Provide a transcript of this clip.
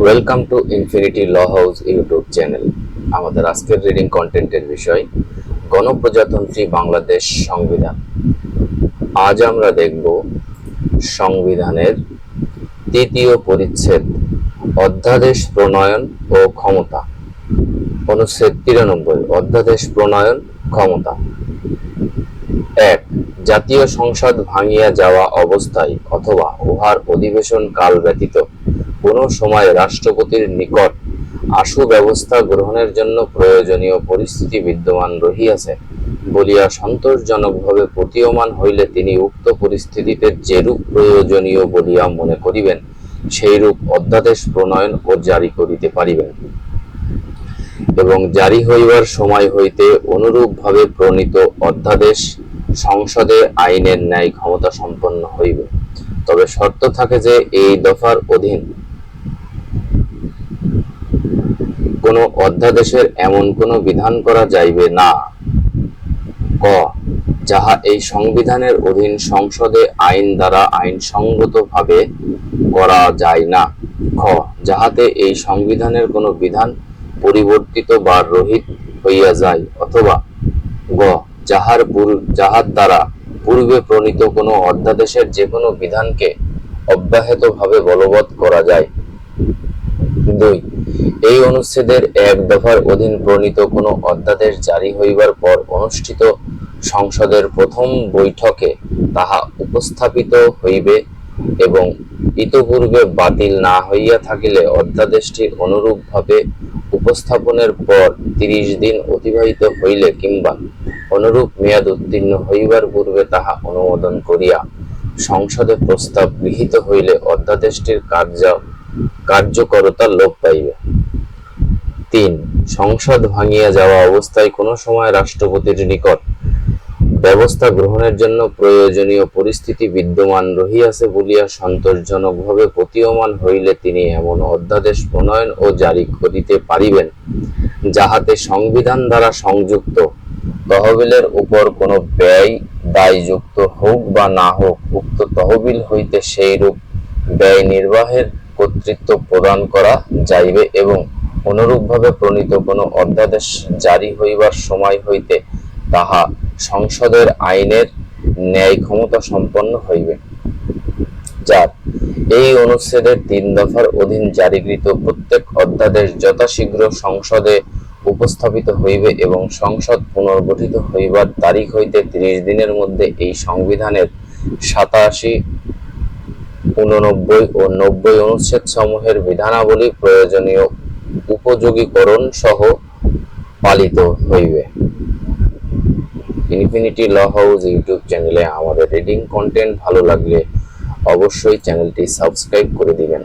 Welcome to infinity law house YouTube channel আমাদের আজকের reading কন্টেন্টের বিষয়, গণপ্রজাতন্ত্রী বাংলাদেশ সংবিধান। আজ আমরা দেখব সংবিধানের তৃতীয় পরিচ্ছেদ, অধ্যাদেশ প্রণয়ন ও ক্ষমতা। অনুচ্ছেদ তিরানব্বই, অধ্যাদেশ প্রণয়ন, ক্ষমতা। এক, জাতীয় সংসদ ভাঙিয়া যাওয়া অবস্থায় অথবা উহার অধিবেশন কাল ব্যতীত কোনো সময় রাষ্ট্রপতির নিকট আশু ব্যবস্থা গ্রহণের জন্য প্রয়োজনীয় পরিস্থিতি বিদ্যমান রহিয়াছে। বলিয়া সন্তোষজনকভাবে প্রতীয়মান হইলে তিনি উক্ত পরিস্থিতিতে যেরূপ প্রয়োজনীয় বলিয়া মনে করিবেন, সেইরূপ অধ্যাদেশ প্রণয়ন ও জারি করিতে পারিবেন। এবং জারি হইবার সময় হইতে অনুরূপভাবে প্রণীত অধ্যাদেশ সংসদে আইনের ন্যায় ক্ষমতা সম্পন্ন হইবে। তবে শর্ত থাকে যে এই দফার অধীন কোন অধ্যাদেশের এমন কোন বিধান করা যাইবে না। ক, যাহা এই সংবিধানের অধীন সংসদে আইন দ্বারা আইনসঙ্গতভাবে করা যায় না। খ, যাহাতে এই সংবিধানের কোনো বিধান পরিবর্তিত বা রহিত হইয়া যায়, অথবা গ, যাহার যাহার দ্বারা পূর্বে প্রণীত কোনো অধ্যাদেশের যে কোনো বিধানকে অব্যাহতভাবে বলবৎ করা যায়। দুই এই অনুচ্ছেদের এক দফার অধীন প্রণীত কোনো অধ্যাদেশ জারি হইবার পর অনুষ্ঠিত সংসদের প্রথম বৈঠকে তাহা উপস্থাপিত হইবে এবং ইতপূর্বে বাতিল না হইয়া থাকিলে অধ্যাদেশটি অনুরূপভাবে উপস্থাপনের পর তিরিশ দিন অতিবাহিত হইলে কিংবা অনুরূপ মেয়াদ উত্তীর্ণ হইবার পূর্বে তাহা অনুমোদন করিয়া সংসদে প্রস্তাব গৃহীত হইলে অধ্যাদেশটির কার্য কার্যকরতা লোপ পাইবে। তিন, সংসদ ভাঙিয়া যাওয়া অবস্থায় কোনো সময় রাষ্ট্রপতির নিকট ব্যবস্থা গ্রহণের জন্য প্রয়োজনীয় পরিস্থিতি বিদ্যমান রহিয়াছে বলিয়া সন্তোষজনকভাবে প্রতীয়মান হইলে তিনি এমন অধ্যাদেশ প্রণয়ন ও জারি করিতে পারিবেন, যাহাতে সংবিধান দ্বারা সংযুক্ত তহবিলের উপর কোনো ব্যয়, দায়যুক্ত হোক বা না হোক উক্ত তহবিল হইতে সেইরূপ ব্যয় নির্বাহের কর্তৃত্ব প্রদান করা যাইবে এবং অনুরূপভাবে প্রণীত কোনো অধ্যাদেশ জারি হইবার সময় হইতে তাহা সংসদের আইনের ন্যায় ক্ষমতা সম্পন্ন হইবে। চার, এই অনুচ্ছেদের তিন দফার অধীন জারিকৃত প্রত্যেক অধ্যাদেশ যথাশীঘ্র সংসদে উপস্থাপিত হইবে এবং সংসদ পুনর্গঠিত হইবার তারিখ হইতে ত্রিশ দিনের মধ্যে এই সংবিধানের সাতাশি উননব্বই ও নব্বই অনুচ্ছেদ সমূহের বিধানাবলী প্রয়োজনীয় উপযোগীকরণ সহ পালিত হইবে। ইনফিনিটি ল হাউস ইউটিউব চ্যানেলে আমাদের রিডিং কন্টেন্ট ভালো লাগলে অবশ্যই চ্যানেলটি সাবস্ক্রাইব করে দিবেন।